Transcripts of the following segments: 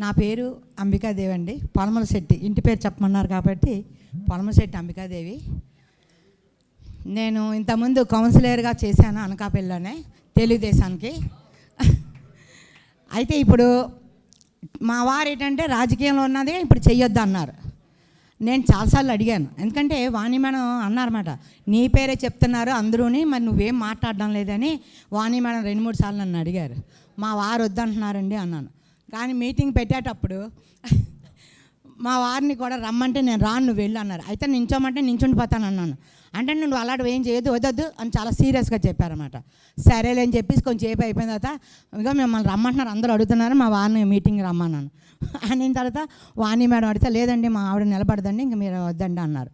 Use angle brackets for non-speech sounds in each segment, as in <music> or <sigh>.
నా పేరు అంబికాదేవి అండి. పొలమలశెట్టి ఇంటి పేరు చెప్పమన్నారు కాబట్టి పొలమలశెట్టి అంబికాదేవి. నేను ఇంతకుముందు కౌన్సిలర్గా చేశాను అనకాపల్లిలోనే తెలుగుదేశానికి. అయితే ఇప్పుడు మా వారు ఏంటంటే రాజకీయంలో ఉన్నది ఇప్పుడు చెయ్యొద్దు అన్నారు. నేను చాలాసార్లు అడిగాను. ఎందుకంటే వాణి మేడం అన్నారన్నమాట నీ పేరే చెప్తున్నారు అందరూని మరి నువ్వేం మాట్లాడడం లేదని? వాణి మేడం రెండు మూడు సార్లు నన్ను అడిగారు. మా వారు వద్దంటున్నారండి అన్నాను. కానీ మీటింగ్ పెట్టేటప్పుడు మా వారిని కూడా రమ్మంటే నేను రాను నువ్వు వెళ్ళు అన్నారు. అయితే నించోమంటే నించుండిపోతాను అన్నాను. అంటే నువ్వు అలాంటివి ఏం చేయదు వద్దద్దు అని చాలా సీరియస్గా చెప్పారన్నమాట. సరేలే అని చెప్పేసి కొంచెం సేపు అయిపోయిన తర్వాత ఇంకా మిమ్మల్ని రమ్మంటున్నారు అందరూ అడుగుతున్నారు మా వారిని మీటింగ్ రమ్మన్నాను. <laughs> అనిన తర్వాత వాణి మేడం అడిగితే లేదండి మా ఆవిడ నిలబడదండి ఇంక మీరు వద్దండి అన్నారు.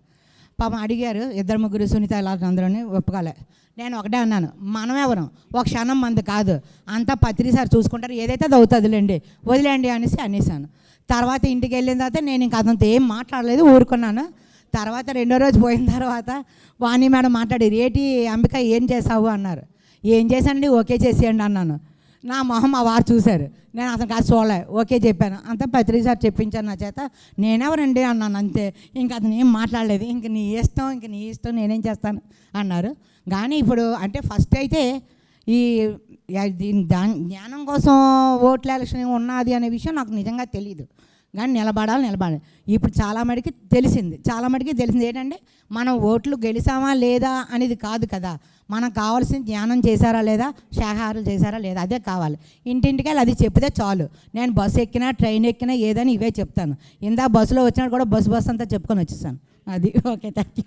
పాపం అడిగారు ఇద్దరు ముగ్గురు సునీత ఇలా అందరూని ఒప్పుకోలే. నేను ఒకటే అన్నాను మనం ఎవరు ఒక క్షణం మంది కాదు. అంతా పత్రిసారి చూసుకుంటారు ఏదైతే అది అవుతుందిలేండి వదిలేండి అనేసి అనేసాను తర్వాత ఇంటికి వెళ్ళిన తర్వాత నేను ఇంకా అతనితో ఏం మాట్లాడలేదు ఊరుకున్నాను. తర్వాత రెండో రోజు పోయిన తర్వాత వాణి మేడం మాట్లాడారు ఏటి అంబిక ఏం చేసావు అన్నారు. ఏం చేశానండి? ఓకే చేసేయండి అన్నాను. నా మొహం మా వారు చూశారు. నేను అతను కాదు చూడలే. ఓకే చెప్పాను. అంతా పత్రిసారి చెప్పించాను నా చేత. నేనెవరండి అన్నాను. అంతే. ఇంకా అతను ఏం మాట్లాడలేదు. ఇంక నీ ఇష్టం ఇంక నీ ఇష్టం నేనేం చేస్తాను అన్నారు. కానీ ఇప్పుడు అంటే ఫస్ట్ అయితే ఈ దీని దాని జ్ఞానం కోసం ఓట్ల ఎలక్షన్ ఉన్నది అనే విషయం నాకు నిజంగా తెలియదు కానీ నిలబడాలి నిలబడాలి. ఇప్పుడు చాలా మటుకి తెలిసింది. చాలా మటుకి తెలిసింది ఏంటంటే మనం ఓట్లు గెలిచామా లేదా అనేది కాదు కదా. మనకు కావాల్సిన ధ్యానం చేశారా లేదా శాఖాహారాలు చేశారా లేదా అదే కావాలి. ఇంటింటికి వెళ్ళి అది చెప్తే చాలు. నేను బస్సు ఎక్కినా ట్రైన్ ఎక్కినా ఏదని ఇవే చెప్తాను. ఇందా బస్సులో వచ్చినా కూడా బస్సు బస్సు అంతా చెప్పుకొని వచ్చేసాను. అది. Okay thank you